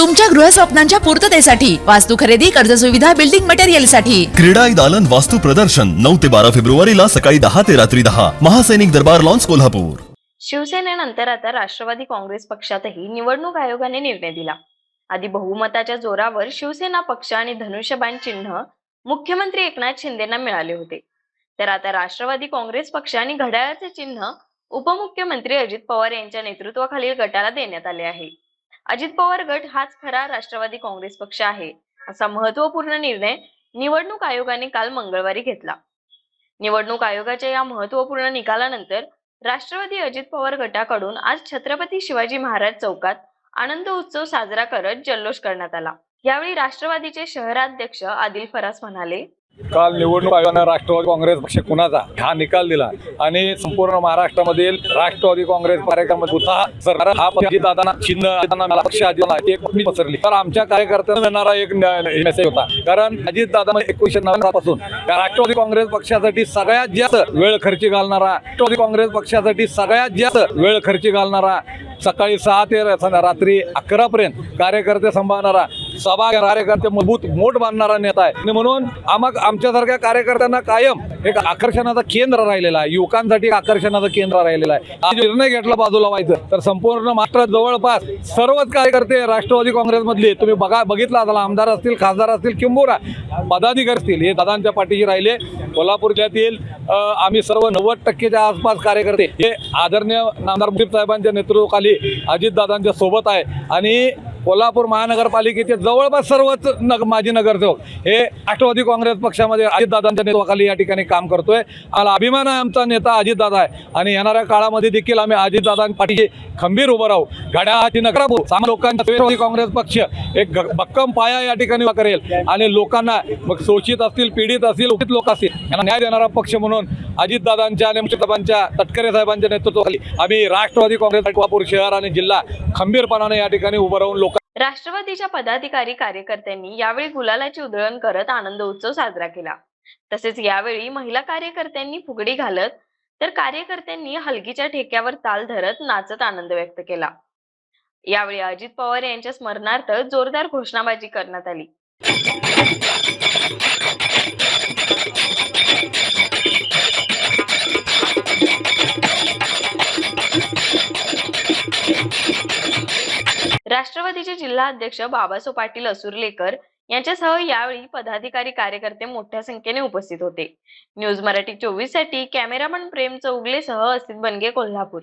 तुमच्या गृहस्वप्नांच्या पूर्ततेसाठी वास्तू खरेदी कर्ज सुविधा बिल्डिंग मटेरियलसाठी क्रीडाई दालन वास्तु प्रदर्शन नऊ ते बारा फेब्रुवारीला सकाळी दहा ते रात्री दहा. महासैनिक दरबार लॉन्स कोल्हापूर. शिवसेनेनंतर आता राष्ट्रवादी काँग्रेस पक्षातही निवडणूक आयोगाने निर्णय दिला. आधी बहुमताच्या जोरावर शिवसेना पक्ष आणि धनुष्यबाण चिन्ह मुख्यमंत्री एकनाथ शिंदेना मिळाले होते. तर आता राष्ट्रवादी काँग्रेस पक्ष आणि घड्याळाचे चिन्ह उपमुख्यमंत्री अजित पवार यांच्या नेतृत्वाखालील गटाला देण्यात आले आहे. अजित पवार गट हाच खरा राष्ट्रवादी काँग्रेस पक्ष आहे असा महत्त्वपूर्ण निर्णय निवडणूक आयोगाने काल मंगळवारी घेतला. निवडणूक आयोगाच्या या महत्त्वपूर्ण निकालानंतर राष्ट्रवादी अजित पवार गटाकडून आज छत्रपती शिवाजी महाराज चौकात आनंद उत्सव साजरा करत जल्लोष करण्यात आला. यावेळी राष्ट्रवादीचे शहराध्यक्ष आदिल फरास म्हणाले काल निवडणूक आयोगानं राष्ट्रवादी काँग्रेस पक्ष कुणाचा? हा निकाल दिला. आणि संपूर्ण महाराष्ट्रामधील राष्ट्रवादी काँग्रेस कार्यक्रमात उत्साह सरकार हा पक्ष दादांना चिन्ह मला पक्ष आदिला एक बातमी पसरली. तर आमच्या कार्यकर्त्यांना देणारा एक मेसेज होता. कारण अजित दादा एकोणीशे नव्याण्णवपासून राष्ट्रवादी काँग्रेस पक्षासाठी सगळ्यात जास्त वेळ खर्ची घालणारा राष्ट्रवादी काँग्रेस पक्षासाठी सगळ्यात जास्त वेळ खर्ची घालणारा सकाळी सहा ते रात्री अकरापर्यंत कार्यकर्ते सांभाळणारा सभा कार्यकर्ते मजबूत मोठ बांधणारा नेता आहे. आणि म्हणून आम्हा आमच्यासारख्या कार्यकर्त्यांना कायम एक आकर्षणाचं केंद्र राहिलेलं आहे. युवकांसाठी एक आकर्षणाचं केंद्र राहिलेलं आहे. हा निर्णय घेतला बाजूला व्हायचं तर संपूर्ण मात्र जवळपास सर्वच कार्यकर्ते राष्ट्रवादी काँग्रेसमधले तुम्ही बघा बघितला असाल आमदार असतील खासदार असतील किंबुरा पदाधिकारी असतील हे दादांच्या पाठीशी राहिले. कोल्हापूर जिल्ह्यातील आम्ही सर्व नव्वद टक्केच्या आसपास कार्यकर्ते. हे आदरणीय नामदार मुजीब साहेबांच्या नेतृत्वाखाली अजितदादांच्या सोबत आहे. आणि कोल्हापूर महानगरपालिकेचे जवळपास सर्वच नग माजी नगरसेवक. हे राष्ट्रवादी काँग्रेस पक्षामध्ये अजितदादांच्या नेतृत्वाखाली या ठिकाणी काम करतोय. आला अभिमान आहे आमचा नेता अजितदादा आहे. आणि येणाऱ्या काळामध्ये देखील आम्ही अजितदादांपाठी खंबीर उभं राहू. घड्याळाची नकराबू सामान्य लोकांचा राष्ट्रवादी काँग्रेस पक्ष एक भक्कम पाया या ठिकाणी करेल. आणि लोकांना मग शोषित असतील पीडित असतील उचित लोक असतील यांना न्याय देणारा पक्ष म्हणून अजितदादांच्या आणि मुख्यमंत्र्यांच्या तटकरे साहेबांच्या नेतृत्वाखाली आम्ही राष्ट्रवादी काँग्रेस कोल्हापूर शहर आणि जिल्हा खंबीरपणाने या ठिकाणी उभं राहून लोक राष्ट्रवादीच्या पदाधिकारी कार्यकर्त्यांनी यावेळी गुलालाची उधळण करत आनंद उत्सव साजरा केला. तसेच यावेळी महिला कार्यकर्त्यांनी फुगडी घालत तर कार्यकर्त्यांनी हलगीच्या ठेक्यावर ताल धरत नाचत आनंद व्यक्त केला. यावेळी अजित पवार यांच्या स्मरणार्थ जोरदार घोषणाबाजी करण्यात आली. राष्ट्रवादीचे जिल्हा अध्यक्ष बाबासो पाटील असुरलेकर यांच्यासह यावेळी पदाधिकारी कार्यकर्ते मोठ्या संख्येने उपस्थित होते. न्यूज मराठी चोवीससाठी कॅमेरामन प्रेम चौगलेसह असित बनगे कोल्हापूर.